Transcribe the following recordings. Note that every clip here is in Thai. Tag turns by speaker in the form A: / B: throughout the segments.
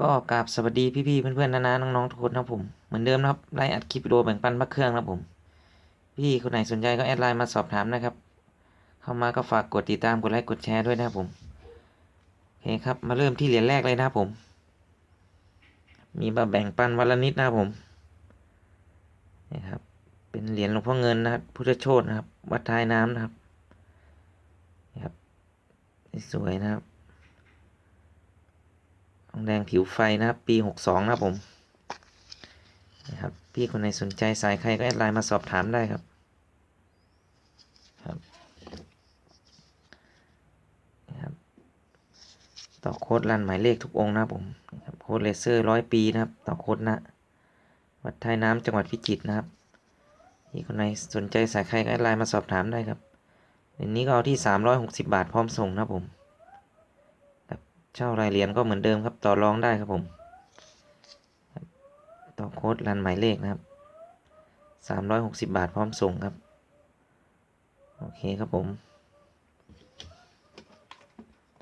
A: ก็กราบสวัสดีพี่ๆเพื่อนๆนาๆน้องๆทุกคนนะครับผมเหมือนเดิมนะครับไลน์อัดคลิปวิดีโอแบ่งปันพระเครื่องนะครับผม พี่คนไหนสนใจก็แอดไลน์มาสอบถามนะครับ เข้ามาก็ฝากกดติดตามกดไลค์กดแชร์ด้วยนะครับผมโอเคครับมาเริ่มที่เหรียญแรกเลยนะครับผม มีมาแบ่งปันวันละนิดนะครับผมนี่ครับ เป็นเหรียญหลวงพ่อเงินนะครับพุทธโชตนะครับ วัดท้ายน้ำนะครับนี่ครับสวยนะครับ แดงผิวไฟนะครับ ปีหกสองนะครับผมนะครับพี่คนไหนสนใจสายใครก็แอดไลน์มาสอบถามได้ครับครับนะครับ ต่อโค้ดรันหมายเลขทุกองค์นะครับผมนะครับโค้ดเลเซอร์ร้อยปีนะครับ ต่อโค้ดนะวัดท้ายน้ำจังหวัดพิจิตรนะครับพี่คนไหนสนใจสายใครก็แอดไลน์มาสอบถามได้ครับเดี๋ยวนี้ก็เอาที่สามร้อยหกสิบาทพร้อมส่งนะครับผม เช่ารายเหรียญก็เหมือนเดิมครับ ต่อรองได้ครับผม ต่อโค้ดรันหมายเลขนะครับสามร้อยหกสิบบาทพร้อมส่งครับ โอเคครับผม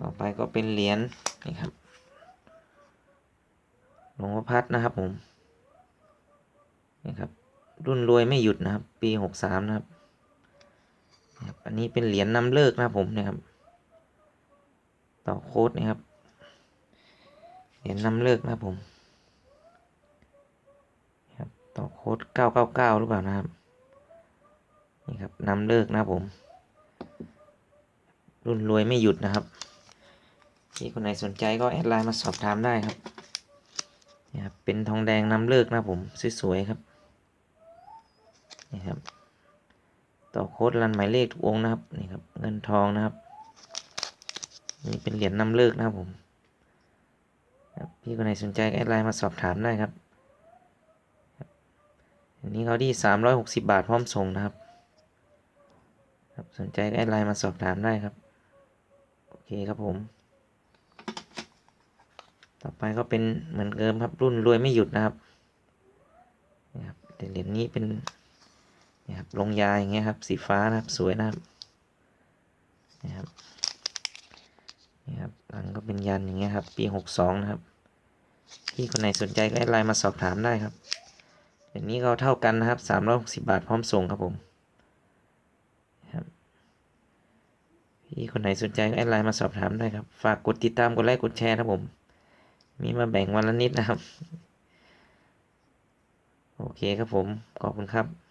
A: ต่อไปก็เป็นเหรียญนี่ครับหลวงพ่อพัดนะครับผมนี่ครับ รุ่นรวยไม่หยุดนะครับ ปีหกสามนะครับอันนี้เป็นเหรียญนำเลิกนะครับผมนี่ครับ ต่อโค้ดนะครับ รียญนำเลิกนะครับผมครับต่อโค้ดเก้าเก้าเก้าหรือเปล่านะครับนี่ครับนำเลิกนะครับผม รุ่นรวยไม่หยุดนะครับ ที่คนไหนสนใจก็แอดไลน์มาสอบถามได้ครับนี่ครับเป็นทองแดงนำเลิกนะผมสวยๆครับนี่ครับ ต่อโค้ดรันหมายเลขทุกองนะครับนี่ครับเงินทองนะครับนี่เป็นเหรียญนำเลิกนะครับผม พี่คนไหนสนใจแอดไลน์มาสอบถามได้ครับ อันนี้เขาที่สามร้อยหกสิบาทพร้อมส่งนะครับครับ สนใจแอดไลน์มาสอบถามได้ครับ โอเคครับผม ต่อไปก็เป็นเหมือนเดิมครับรุ่นรวยไม่หยุดนะครับนี่ครับแต่เหรียญนี้เป็นนี่ครับลงยาอย่างเงี้ยครับ สีฟ้านะครับสวยนะครับนี่ครับนี่ครับหลังก็เป็นยันอย่างเงี้ยครับ ปีหกสองนะครับ พี่คนไหนสนใจก็แอดไลน์มาสอบถามได้ครับอย่างนี้ก็เท่ากันนะครับสามร้อยหกสิบาทพร้อมส่งครับผมครับพี่คนไหนสนใจก็แอดไลน์มาสอบถามได้ครับ ฝากกดติดตามกดไลค์กดแชร์นะครับผม มีมาแบ่งวันละนิดนะครับ โอเคครับผม ขอบคุณครับ